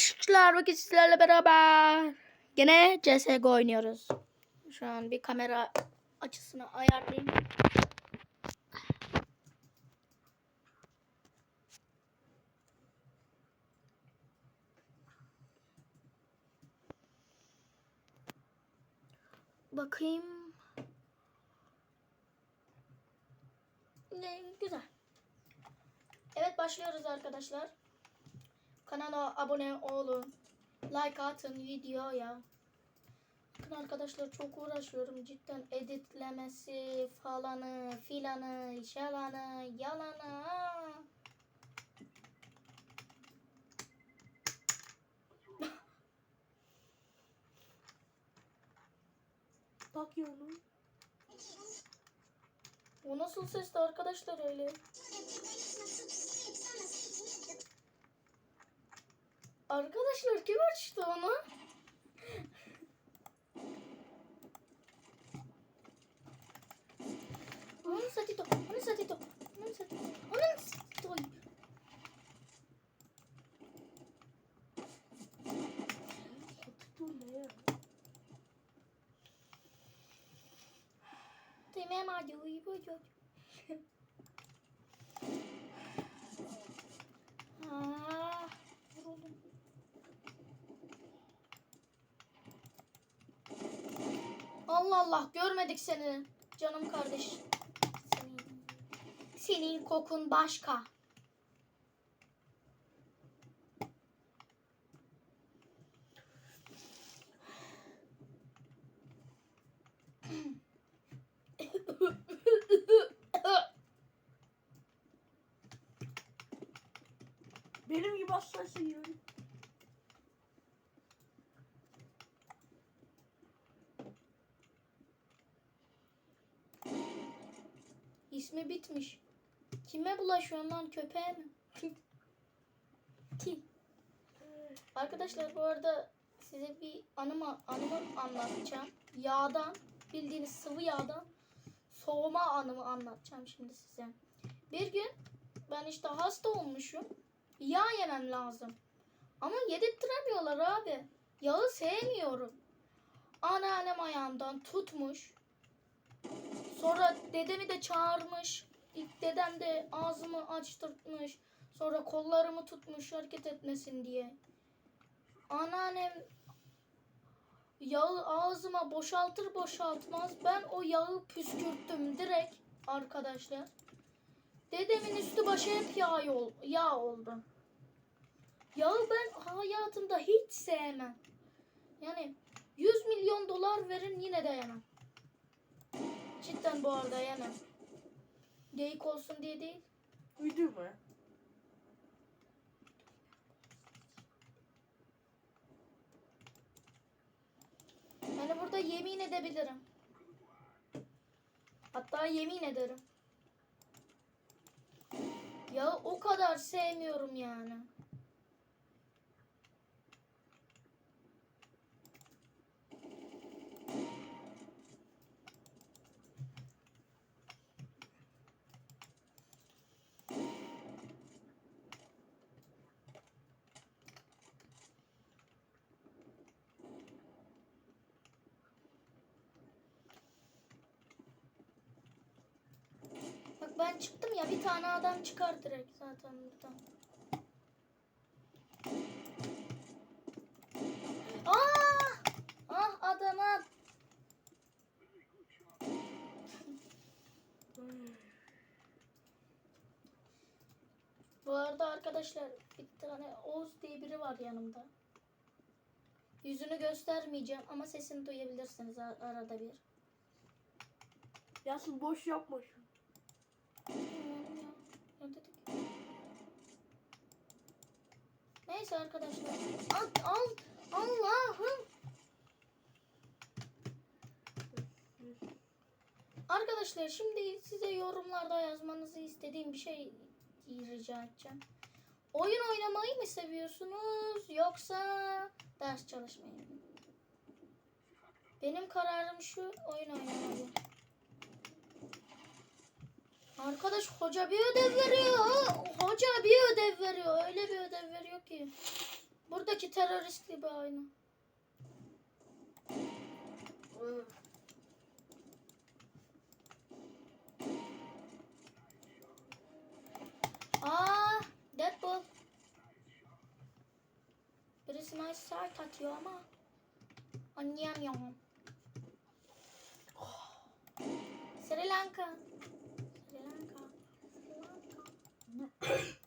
arkadaşlar bugün sizlerle beraber gene CSGO oynuyoruz. Şu an bir kamera açısını ayarlayayım. Bakayım. Ne güzel. Evet başlıyoruz arkadaşlar. Kanala abone olun. Like atın videoya. Bakın arkadaşlar çok uğraşıyorum cidden editlemesi falanı filanı şalanı yalanı. Bak ya onu. O nasıl sesti arkadaşlar öyle? Arkadaşlar kim açtı onu? Onun satito, onun satito, onun satito, onun satito. Bu ne ya? Temel madde Allah Allah görmedik seni canım kardeş. Senin, kokun başka. Benim gibi hassasın ya. İsmi bitmiş. Kime bulaşıyorsun lan köpeğe mi? Arkadaşlar bu arada size bir anımı, anımı anlatacağım. Yağdan, bildiğiniz sıvı yağdan soğuma anımı anlatacağım şimdi size. Bir gün ben işte hasta olmuşum. Yağ yemem lazım. Ama yedirttiremiyorlar abi. Yağı sevmiyorum. Anneannem ayağımdan tutmuş. Sonra dedemi de çağırmış. İlk dedem de ağzımı açtırtmış. Sonra kollarımı tutmuş hareket etmesin diye. Anneannem yağı ağzıma boşaltır boşaltmaz ben o yağı püskürttüm direkt arkadaşlar. Dedemin üstü başı hep yağ, yol, yağ oldu. Yağı ben hayatımda hiç sevmem. Yani 100 milyon dolar verin yine de. Cidden bu arada yemem. Geyik olsun diye değil. Uydurma. Yani burada yemin edebilirim. Hatta yemin ederim. Ya o kadar sevmiyorum yani. Bak ben çıktım ya bir tane adam çıkar direkt zaten buradan. Aa! Ah adama. Bu arada arkadaşlar bir tane Oğuz diye biri var yanımda. Yüzünü göstermeyeceğim ama sesini duyabilirsiniz ar- arada bir. Yasin boş yapma şu. Neyse arkadaşlar. Al, al, Allah'ım. Arkadaşlar şimdi size yorumlarda yazmanızı istediğim bir şey rica edeceğim. Oyun oynamayı mı seviyorsunuz yoksa ders çalışmayı mı? Benim kararım şu oyun oynamayı. Arkadaş hoca bir ödev veriyor. Hoca bir ödev veriyor. Ödev veriyor ki. Buradaki terörist gibi aynı. Aa, Deadpool. Birisi nice sert atıyor ama anlayamıyorum. Sri Lanka. Sri Lanka. Sri Lanka.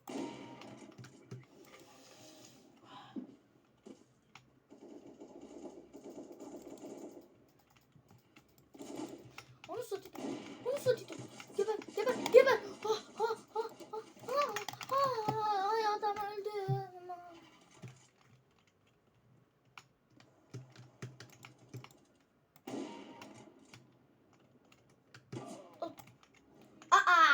Onu satayım. Onu satayım. Geber, geber, geber. Ah, ah, ah, ah, ah, ah, ay adam öldü. Aman. Oh. Aa!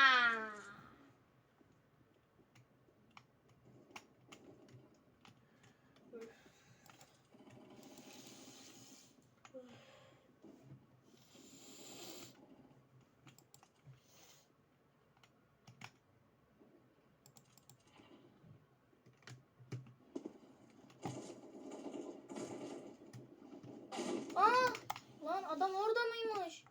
Aa! Lan adam orada mıymış?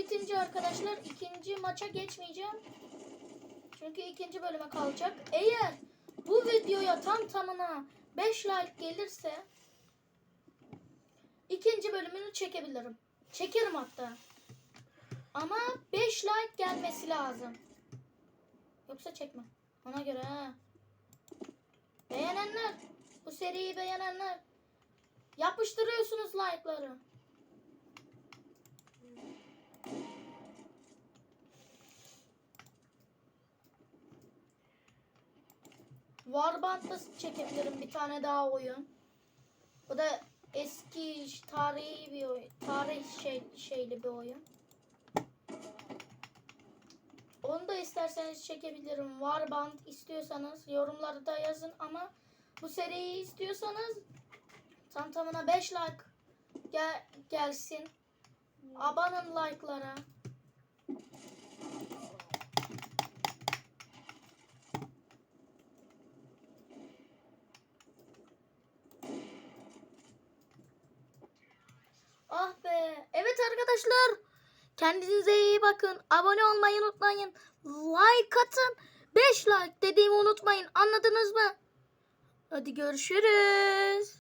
Bitince arkadaşlar ikinci maça geçmeyeceğim. Çünkü ikinci bölüme kalacak. Eğer bu videoya tam tamına 5 like gelirse ikinci bölümünü çekebilirim. Çekerim hatta. Ama 5 like gelmesi lazım. Yoksa çekmem. Ona göre ha. Beğenenler, bu seriyi beğenenler yapıştırıyorsunuz like'ları. Warband'da çekebilirim bir tane daha oyun. Bu da eski tarihi bir oyun. Tarih şey, şeyli bir oyun. Onu da isterseniz çekebilirim. Warband istiyorsanız yorumlarda yazın ama bu seriyi istiyorsanız tam tamına 5 like gel, gelsin. Abanın like'lara. Ah be. Evet arkadaşlar. Kendinize iyi bakın. Abone olmayı unutmayın. Like atın. 5 like dediğimi unutmayın. Anladınız mı? Hadi görüşürüz.